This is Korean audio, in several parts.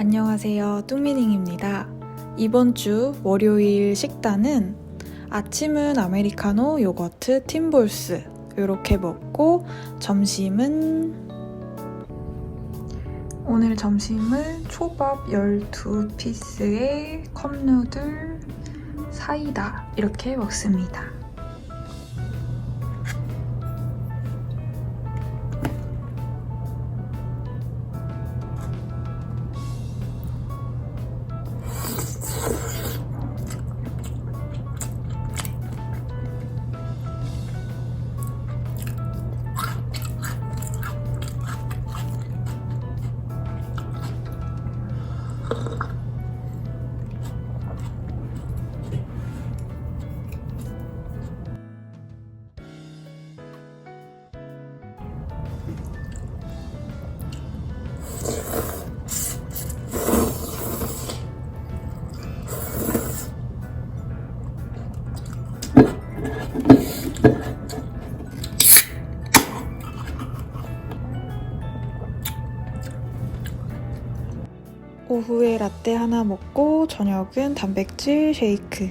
안녕하세요. 뚱미닝입니다. 이번 주 월요일 식단은 아침은 아메리카노, 요거트, 팀볼스 이렇게 먹고 점심은 오늘 점심은 초밥 12피스에 컵누들, 사이다 이렇게 먹습니다. 라떼 하나 먹고 저녁은 단백질 쉐이크.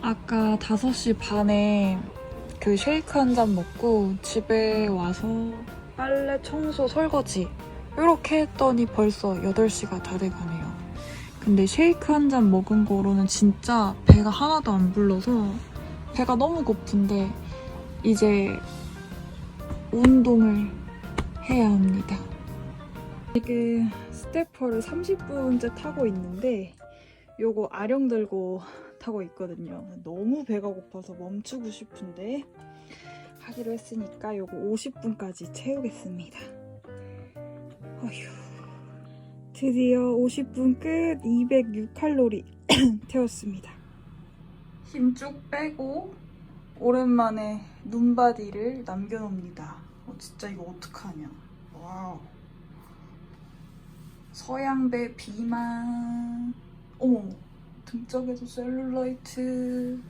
아까 5시 반에 그 쉐이크 한 잔 먹고 집에 와서 빨래, 청소, 설거지 이렇게 했더니 벌써 8시가 다 돼가네요. 근데 쉐이크 한 잔 먹은 거로는 진짜 배가 하나도 안 불러서 배가 너무 고픈데 이제 운동을 해야 합니다. 지금 스태퍼를 30분째 타고 있는데 요거 아령 들고 타고 있거든요. 너무 배가 고파서 멈추고 싶은데 하기로 했으니까 요거 50분까지 채우겠습니다. 어휴. 드디어 50분 끝 206칼로리 태웠습니다. 힘 쭉 빼고 오랜만에 눈바디를 남겨놓습니다. 어, 진짜 이거 어떡하냐. 와우. 서양배 비만. 어머, 등짝에도 셀룰라이트.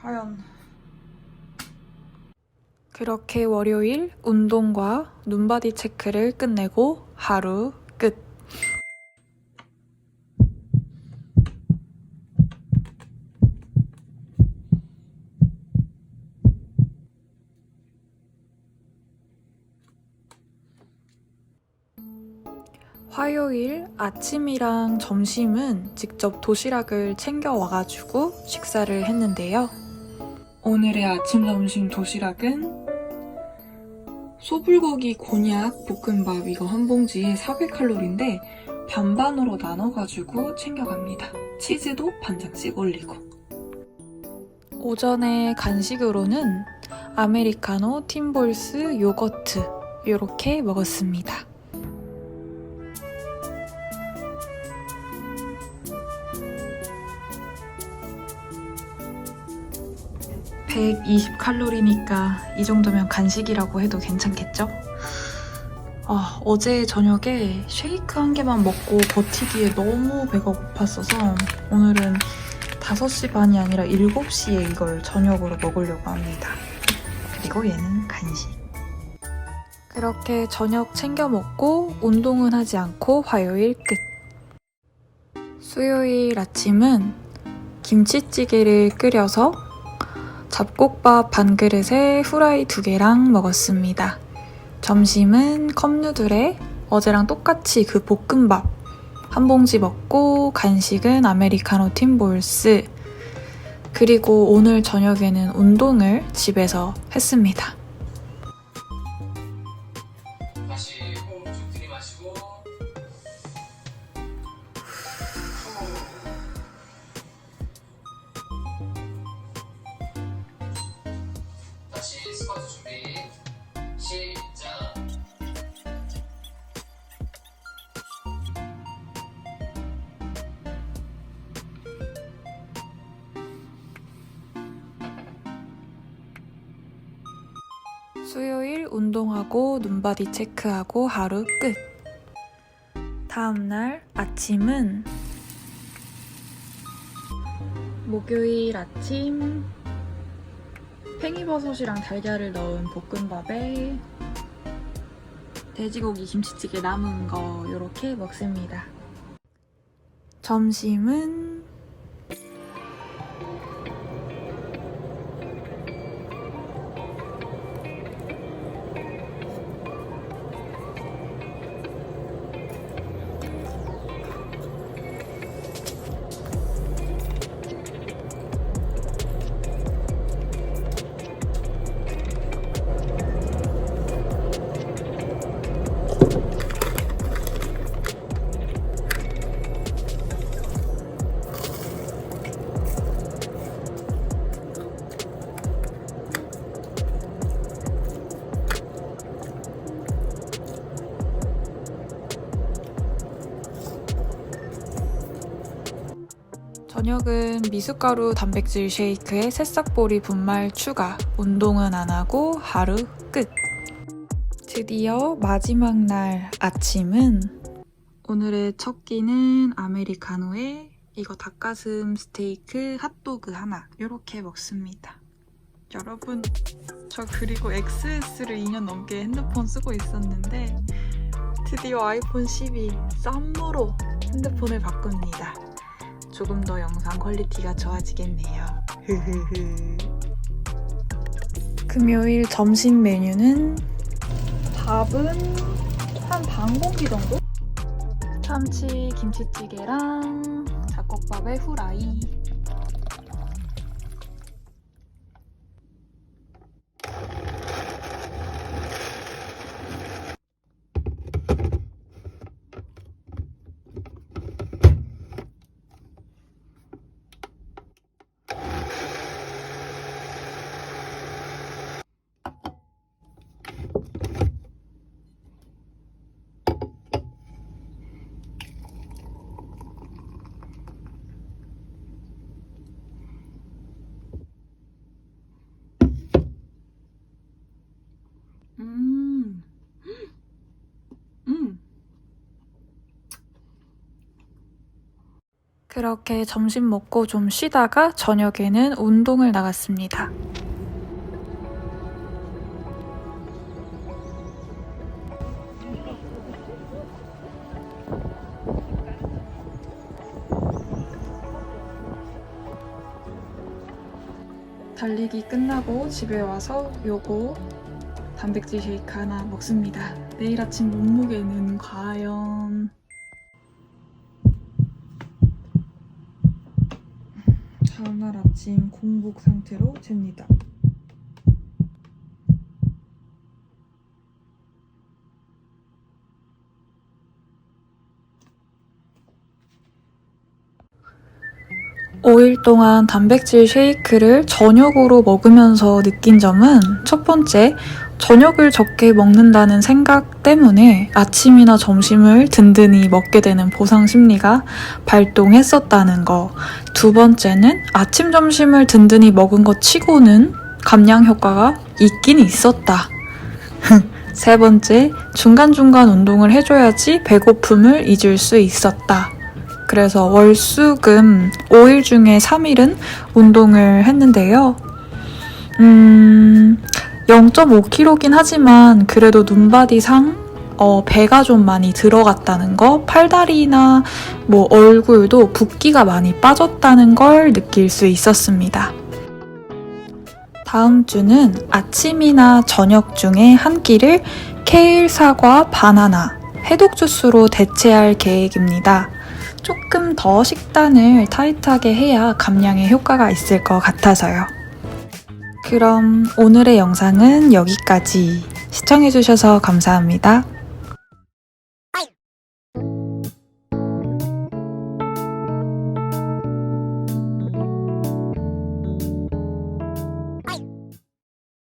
과연. 그렇게 월요일 운동과 눈바디 체크를 끝내고 하루 끝. 화요일 아침이랑 점심은 직접 도시락을 챙겨 와가지고 식사를 했는데요. 오늘의 아침 점심 도시락은 소불고기 곤약 볶음밥 이거 한 봉지에 400칼로리인데 반반으로 나눠가지고 챙겨갑니다. 치즈도 반장씩 올리고. 오전에 간식으로는 아메리카노, 팀볼스, 요거트 이렇게 먹었습니다. 120칼로리니까 이 정도면 간식이라고 해도 괜찮겠죠? 아, 어제 저녁에 쉐이크 한 개만 먹고 버티기에 너무 배가 고팠어서 오늘은 5시 반이 아니라 7시에 이걸 저녁으로 먹으려고 합니다. 그리고 얘는 간식. 그렇게 저녁 챙겨 먹고 운동은 하지 않고 화요일 끝. 수요일 아침은 김치찌개를 끓여서 잡곡밥 반 그릇에 후라이 두 개랑 먹었습니다. 점심은 컵누들에 어제랑 똑같이 그 볶음밥 한 봉지 먹고 간식은 아메리카노 팀볼스 그리고 오늘 저녁에는 운동을 집에서 했습니다. 수요일 운동하고 눈바디 체크하고 하루 끝. 다음날 아침은 목요일 아침 팽이버섯이랑 달걀을 넣은 볶음밥에 돼지고기 김치찌개 남은 거 이렇게 먹습니다. 점심은 저녁은 미숫가루 단백질 쉐이크에 새싹보리 분말 추가, 운동은 안 하고 하루 끝. 드디어 마지막 날 아침은 오늘의 첫 끼는 아메리카노에 이거 닭가슴 스테이크 핫도그 하나 이렇게 먹습니다. 여러분 저 그리고 XS를 2년 넘게 핸드폰 쓰고 있었는데 드디어 아이폰 12 썸머로 핸드폰을 바꿉니다. 조금 더 영상 퀄리티가 좋아지겠네요. 금요일 점심 메뉴는 밥은 한 반 공기 정도? 참치 김치찌개랑 잡곡밥에 후라이. 음. 음. 그렇게 점심 먹고 좀 쉬다가 저녁에는 운동을 나갔습니다. 달리기 끝나고 집에 와서 요거 단백질 쉐이크 하나 먹습니다. 내일 아침 몸무게는 과연 다음날 아침 공복 상태로 잽니다. 오일 동안 단백질 쉐이크를 저녁으로 먹으면서 느낀 점은 첫 번째, 저녁을 적게 먹는다는 생각 때문에 아침이나 점심을 든든히 먹게 되는 보상 심리가 발동했었다는 거. 두 번째는 아침, 점심을 든든히 먹은 것 치고는 감량 효과가 있긴 있었다. 세 번째, 중간중간 운동을 해줘야지 배고픔을 잊을 수 있었다. 그래서 월수금 5일 중에 3일은 운동을 했는데요. 음, 0.5kg긴 하지만 그래도 눈바디 상 어, 배가 좀 많이 들어갔다는 거, 팔다리나 뭐 얼굴도 붓기가 많이 빠졌다는 걸 느낄 수 있었습니다. 다음 주는 아침이나 저녁 중에 한 끼를 케일, 사과, 바나나, 해독 주스로 대체할 계획입니다. 조금 더 식단을 타이트하게 해야 감량에 효과가 있을 것 같아서요. 그럼 오늘의 영상은 여기까지. 시청해주셔서 감사합니다.